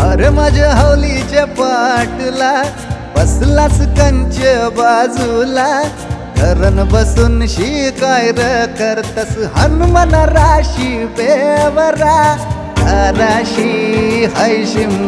अरे माझ्या हौलीच्या पाटला बसलाच कंच बाजूला. धरण बसून शिकाय र करतस हनुमान राशी बेवरा. राशी हैशिम